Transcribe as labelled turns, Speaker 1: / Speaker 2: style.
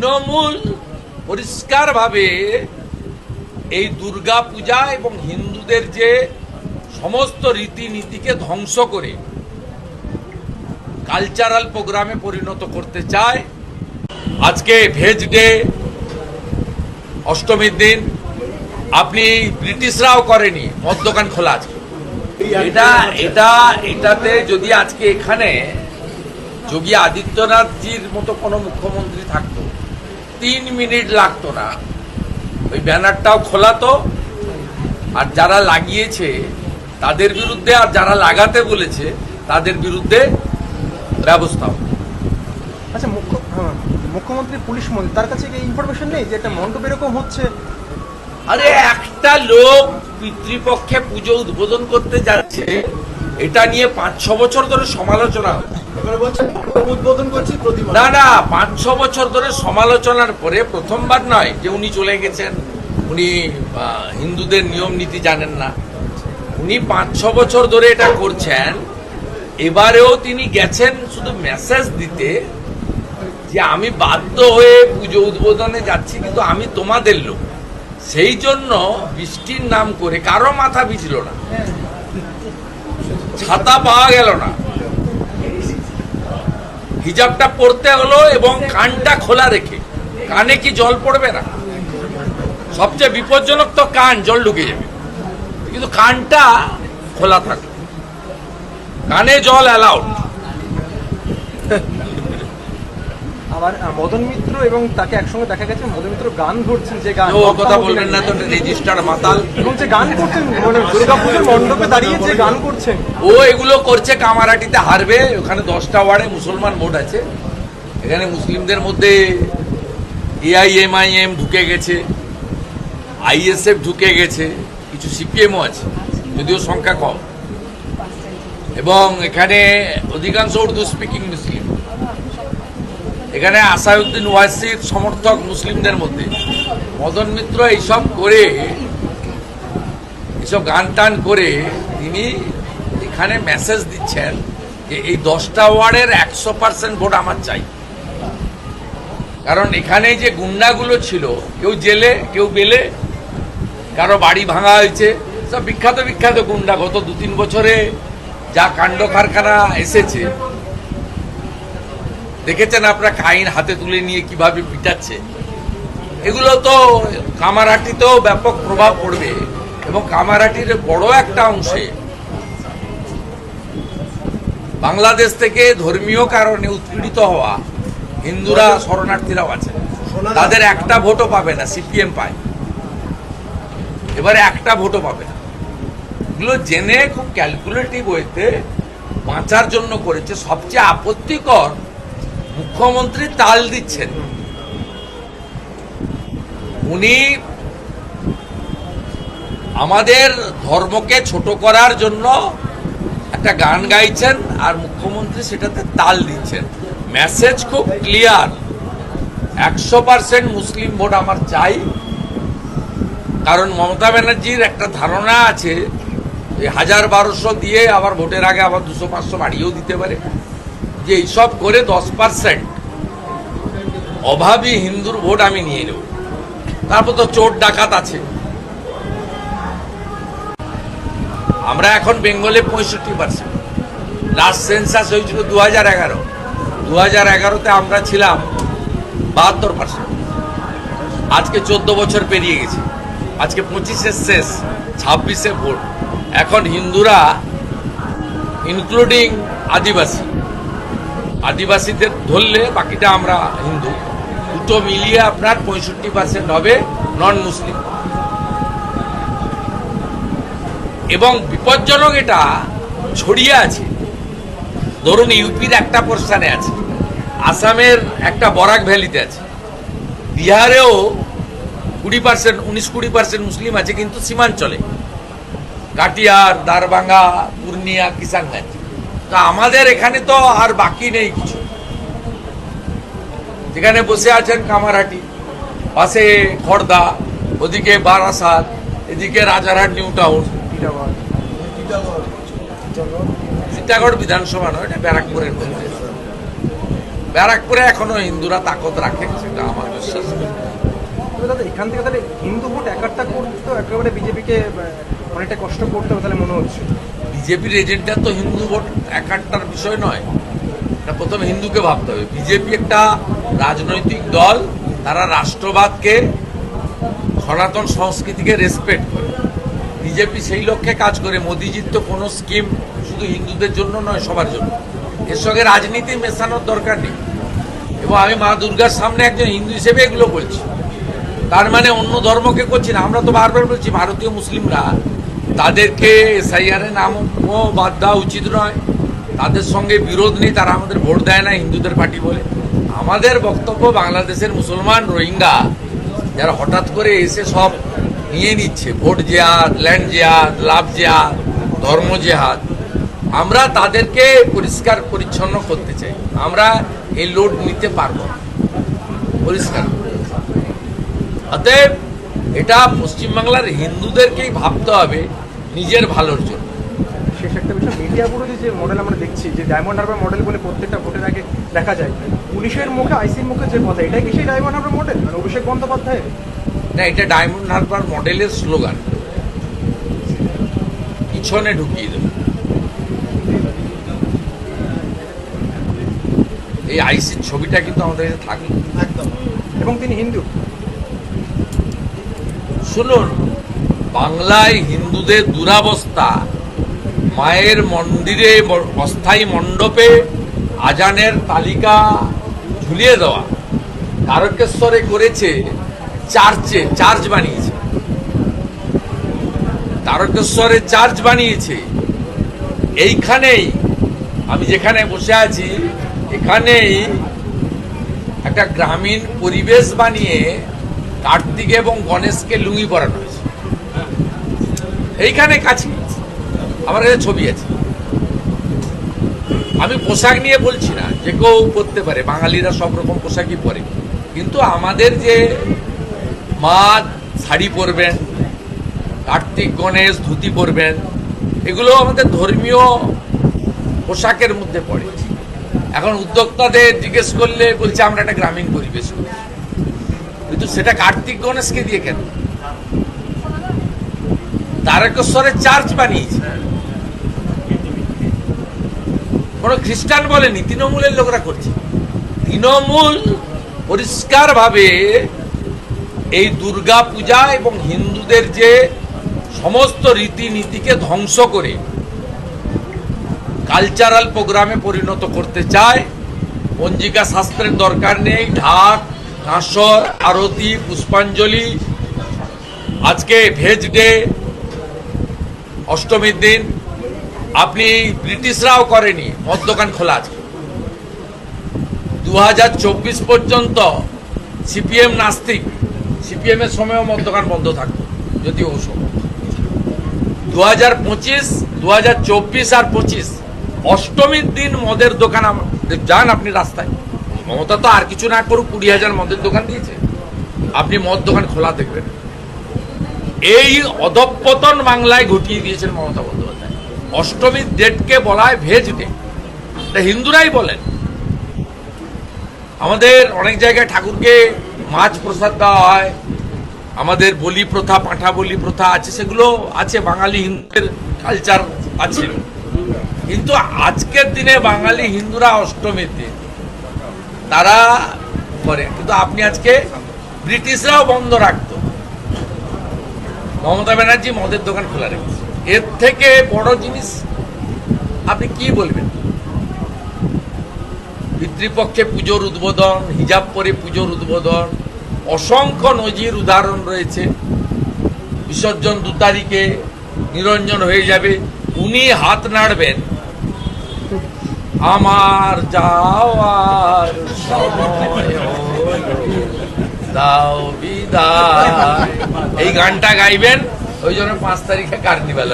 Speaker 1: তৃণমূল পরিষ্কারভাবে এই দুর্গা পূজা এবং হিন্দুদের যে সমস্ত রীতিনীতিকে ধ্বংস করে কালচারাল প্রোগ্রামে পরিণত করতে চায়, আজকে ভেজ ডে, অষ্টমীর দিন, আপনি ব্রিটিশরাও করেনি মদ দোকান খোলা আছে এটা এটা, এটাতে যদি আজকে এখানে যোগী আদিত্যনাথজির মতো কোনো মুখ্যমন্ত্রী থাকতো তিন মিনিট লাগতো না। ওই ব্যানারটাও খোলাতো। আর যারা লাগিয়েছে তাদের বিরুদ্ধে আর যারা লাগাতে বলেছে তাদের বিরুদ্ধে ব্যবস্থা
Speaker 2: আচ্ছা মুখ্য হ্যাঁ, মুখ্যমন্ত্রী পুলিশ মন্ত্রী তার কাছে কি ইনফরমেশন নেই যে একটা মণ্ডপ এরকম হচ্ছে?
Speaker 1: আরে একটা লোক পিতৃপক্ষে পুজো উদ্বোধন করতে যাচ্ছে এটা নিয়ে পাঁচ ছ বছর ধরে সমালোচনা না না পাঁচ ছ বছর ধরে সমালোচনার পরে প্রথমবার নয় যে উনি চলে গেছেন। উনি হিন্দুদের নিয়ম নীতি জানেন না। উনি পাঁচ ছ বছর ধরে এটা করছেন। এবারেও তিনি গেছেন শুধু মেসেজ দিতে যে আমি বাধ্য হয়ে পুজো উদ্বোধনে যাচ্ছি কিন্তু আমি তোমাদের লোক। সেই জন্য বৃষ্টির নাম করে কারও মাথা ভিজল না। ছাতা পাওয়া গেল না। হিজাবটা পড়তে হলো এবং কানটা খোলা রেখে। কানে কি জল পড়বে না? সবচেয়ে বিপজ্জনক তো কান, জল ঢুকে যাবে। কিন্তু কানটা খোলা থাকে। কানে জল অ্যালাউড
Speaker 2: আহ, মদন মিত্র এবং তাকে একসঙ্গে দেখা গেছে। মদন মিত্র গান ধরছেন যে গান
Speaker 1: ও কথা বলবেন না তো রেজিস্টার মাতাল।
Speaker 2: এবং যে গান করছেন মানে দুর্গাপুজোর মণ্ডপে দাঁড়িয়ে যে গান করছেন।
Speaker 1: ও এগুলো করছে কামারাটিতে হারবে। ওখানে দশটা ওয়ার্ডে মুসলমান ভোট আছে। এখানে মুসলিমদের মধ্যে এআইএমআইএম ঢুকে গেছে আইএসএফ ঢুকে গেছে কিছু সিপিএমও আছে যদিও সংখ্যা কম। এবং এখানে অধিকাংশ উর্দু স্পিকিং মুসলিম। এখানে আসাউদ্দিন ওয়াসির সমর্থক মুসলিমদের মধ্যে। মদন মিত্র এইসব করে এসব গান টান করে তিনি এখানে মেসেজ দিচ্ছেন যে এই দশটা ওয়ার্ডের একশো পার্সেন্ট ভোট আমার চাই। কারণ এখানে যে গুন্ডাগুলো ছিল, কেউ জেলে, কেউ বেলে, কারও বাড়ি ভাঙা হয়েছে, সব বিখ্যাত বিখ্যাত গুন্ডা গত দু তিন বছরে যা কাণ্ড কারখানা এসেছে দেখেছেন আপনারা কাইন হাতে তুলে নিয়ে কীভাবে পিটাচ্ছে? এগুলো তো কামারহাটিতেও ব্যাপক প্রভাব পড়বে এবং কামারহাটির বড় একটা অংশে বাংলাদেশ থেকে ধর্মীয় কারণে উৎপীড়িত হওয়া হিন্দুরা শরণার্থীরাও আছে। তাদের একটা ভোটও পাবে না সিপিএম পায়। এবারে একটা ভোটও পাবে না। এগুলো জেনে খুব ক্যালকুলেটিভ ওয়েতে বাঁচার জন্য করেছে সবচেয়ে আপত্তিকর মুখ্যমন্ত্রী তাল দিচ্ছেন। উনি আমাদের ধর্মকে ছোট করার জন্য একটা গান গাইছেন আর মুখ্যমন্ত্রী সেটাতে তাল দিচ্ছেন। মেসেজ খুব ক্লিয়ার একশো পার্সেন্ট মুসলিম ভোট আমার চাই। কারণ মমতা ব্যানার্জির একটা ধারণা আছে হাজার বারোশো দিয়ে আবার ভোটের আগে আবার দুশো পাঁচশো বাড়িয়েও দিতে পারে। যে এইসব করে দশ পার্সেন্ট অভাবী হিন্দুর ভোট আমি নিয়ে নেব। তারপর তো চোর ডাকাত আছে। আমরা এখন বেঙ্গলে পঁয়ষট্টি পার্সেন্ট লাস্ট সেন্সাস হয়েছিল দু হাজার এগারো। দু হাজার এগারোতে আমরা ছিলাম বাহাত্তর পার্সেন্ট আজকে চোদ্দ বছর পেরিয়ে গেছে। আজকে পঁচিশের শেষ, ছাব্বিশে ভোট। এখন হিন্দুরা ইনক্লুডিং আদিবাসী আদিবাসীদের ধরলে বাকিটা আমরা হিন্দু। দুটো মিলিয়ে আপনার পঁয়ষট্টি পার্সেন্ট হবে নন মুসলিম এবং বিপজ্জনক এটা, ছড়িয়ে আছে। ধরুন ইউপির একটা প্রস্থানে আছে, আসামের একটা বরাক ভ্যালিতে আছে। বিহারেও কুড়ি পার্সেন্ট উনিশ কুড়ি পার্সেন্ট মুসলিম আছে, কিন্তু সীমাঞ্চলে। কাটিয়ার দারবাঙ্গা পূর্ণিয়া, কিষানগঞ্জ। তো আমাদের এখানে তো আর বাকি নেই কিছু। যেখানে বসে আছেন কামারহাটি, পাশে খড়দা ওদিকে বারাসাত, এদিকে রাজারহাট, নিউ টাউন। সীতাগড় বিধানসভা নয়, এটা ব্যারাকপুরের ব্যারাকপুরে এখনও হিন্দুরা তাকত রাখে, সেটা আমার বিশ্বাস
Speaker 2: এখান থেকে তাহলে হিন্দু ভোট একাট্টা করতে একেবারে বিজেপিকে অনেকটা কষ্ট করতে হবে তাহলে মনে হচ্ছে।
Speaker 1: বিজেপির এজেন্ডা তো হিন্দু ভোট একাট্টার বিষয় নয়। এটা প্রথমে হিন্দুকে ভাবতে হবে। বিজেপি একটা রাজনৈতিক দল, তারা রাষ্ট্রবাদকে, সনাতন সংস্কৃতিকে রেসপেক্ট করে। বিজেপি সেই লক্ষ্যে কাজ করে। মোদিজির তো কোনো স্কিম শুধু হিন্দুদের জন্য নয়, সবার জন্য। এর সঙ্গে রাজনীতি মেশানোর দরকার নেই। এবং আমি মা দুর্গার সামনে একজন হিন্দু হিসেবে এগুলো বলছি। তার মানে অন্য ধর্মকে করছি না। আমরা তো বারবার বলছি, ভারতীয় মুসলিমরা তাদেরকে এসআইআর এর নাম বাদ দেওয়া উচিত নয়। তাদের সঙ্গে বিরোধ নেই, তারা আমাদের ভোট দেয় না হিন্দুদের পার্টি বলে। আমাদের বক্তব্য বাংলাদেশের মুসলমান রোহিঙ্গা যারা হঠাৎ করে এসে সব নিয়ে নিচ্ছে, ভোট জেহাদ, ল্যান্ড জেহাদ, লাভ জেহাদ, ধর্ম জেহাদ। আমরা তাদেরকে পরিষ্কার, পরিচ্ছন্ন করতে চাই। আমরা এই লোড নিতে পারব না। পরিষ্কার। অতএব এটা পশ্চিমবাংলার হিন্দুদেরকেই ভাবতে হবে নিজের ভালোর জন্য।
Speaker 2: শেষ একটা বিষয় মিডিয়া বিরোধী যে মডেল আমরা দেখছি যে ডায়মন্ড হারবার মডেল বলে প্রত্যেকটা ভোটের আগে দেখা যায় পুলিশের মুখে আইসির মুখে যে কথা এটাই কি সেই ডায়মন্ড হারবার মডেল মানে অভিষেক বন্দ্যোপাধ্যায়ের?
Speaker 1: না এটা ডায়মন্ড হারবার মডেলের স্লোগান পিছনে ঢুকিয়ে দেব। এই আইসির ছবিটা কিন্তু আমাদের কাছে থাকল
Speaker 3: একদম।
Speaker 2: এবং তিনি হিন্দু।
Speaker 1: শুনুন বাংলায় হিন্দুদের দুরাবস্থা। মায়ের মন্দিরে অস্থায়ী মণ্ডপে আজানের তালিকা ঝুলিয়ে দেওয়া। তারকেশ্বরে করেছে চার্চে চার্চ বানিয়েছে। তারকেশ্বরে চার্চ বানিয়েছে। এইখানেই আমি যেখানে বসে আছি, এখানেই একটা গ্রামীণ পরিবেশ বানিয়ে কার্তিক এবং গণেশকে লুঙ্গি পরানো এইখানে কাছে আমার কাছে ছবি আছে। আমি পোশাক নিয়ে বলছি না, যে কেউ পরতে পারে, বাঙালিরা সব রকম পোশাকই পরে। কিন্তু আমাদের যে মা শাড়ি পরবেন, কার্তিক, গণেশ, ধুতি পরবেন, এগুলো আমাদের ধর্মীয় পোশাকের মধ্যে পড়ে। এখন উদ্যোক্তাদের জিজ্ঞেস করলে বলছে, আমরা একটা গ্রামীণ পরিবেশ কিন্তু সেটা কার্তিক, গণেশকে দিয়ে কেন? তারকেশ্বরের চার্চ বানিয়েছে। কোন খ্রিস্টান বলেনি, তৃণমূলের লোকরা করছে। তৃণমূল পরিষ্কার ভাবে এই দুর্গা পূজা এবং হিন্দুদের যে সমস্ত রীতিনীতিকে ধ্বংস করে কালচারাল প্রোগ্রামে পরিণত করতে চায়, পঞ্জিকা শাস্ত্রের দরকার নেই, ঢাক, কাঁসর, আরতি, পুষ্পাঞ্জলি, আজকে ভেজ ডে অষ্টমীর দিন আপনি ব্রিটিশরাও করেনি মদ দোকান খোলা আছে। দু হাজার চব্বিশ পর্যন্ত সিপিএম নাস্তিক সিপিএম এর সময়ও মদ দোকান বন্ধ থাকতো যদি ও সময়। দু হাজার পঁচিশ দু হাজার চব্বিশ আর পঁচিশ, অষ্টমীর দিন মদের দোকান যান আপনি রাস্তায়। মমতা তো আর কিছু না করুক, কুড়ি হাজার মদের দোকান দিয়েছে। আপনি মদ দোকান খোলা দেখবেন। এই অধপতন বাংলায় ঘটিয়ে দিয়েছেন মমতা বন্দ্যোপাধ্যায়। অষ্টমীর ডেটকে বলা হয় ভেজ ডে। হিন্দুরাই বলেন। আমাদের অনেক জায়গায় ঠাকুরকে মাছ প্রসাদ দেওয়া হয়। আমাদের বলি প্রথা, পাঁঠা বলি প্রথা আছে, সেগুলো আছে, বাঙালি হিন্দুদের কালচার আছে। কিন্তু আজকের দিনে বাঙালি হিন্দুরা অষ্টমীর দিন তারা করে। কিন্তু আপনি আজকে ব্রিটিশরাও বন্ধ রাখতো মমতা ব্যানার্জি মদের দোকান খোলা রেখেছে। এর থেকে বড় জিনিস আপনি কি বলবেন? পিতৃপক্ষে পুজোর উদ্বোধন, হিজাব পরে পুজোর উদ্বোধন, অসংখ্য নজির উদাহরণ রয়েছে। বিসর্জন দু তারিখে নিরঞ্জন হয়ে যাবে। উনি হাত নাড়বেন। আমার যাওয়ার সময় দাও বিদায় এই গানটা গাইবেন ওই জন্য পাঁচ তারিখে কার্নিভাল।